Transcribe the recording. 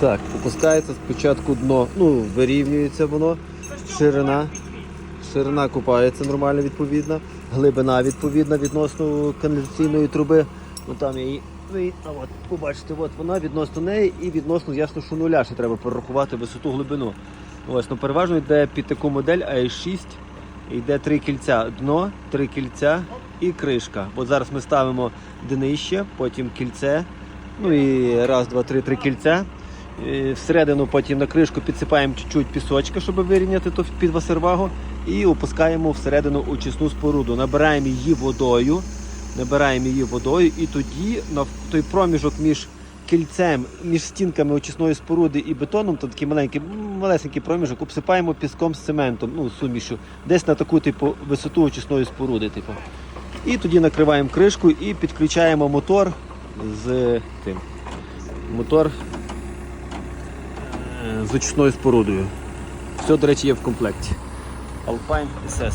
Так, опускається спочатку дно, ну, вирівнюється воно, ширина. Ширина купається нормально відповідна, глибина відповідна відносно каналізаційної труби. Ну там її ви а от, побачите, от вона відносно неї і відносно ясно, що нуля ще треба порахувати висоту глибину. Ось, ну переважно йде під таку модель АЕ6, йде три кільця, дно, три кільця і кришка. От зараз ми ставимо днище, потім кільце, ну і раз, два, три, три кільця. Всередину потім на кришку підсипаємо чуть-чуть пісочка, щоб вирівняти то під васервагу. І опускаємо всередину очисну споруду. Набираємо її водою, набираємо її водою, і тоді на той проміжок між кільцем, між стінками очисної споруди і бетоном, то такий маленький, малесенький проміжок, обсипаємо піском з цементом, ну, сумішю, десь на таку типу висоту очисної споруди. Типу. І тоді накриваємо кришку і підключаємо мотор з тим. Мотор з очисною спорудою. Все, до речі, є в комплекті. Alpine SS.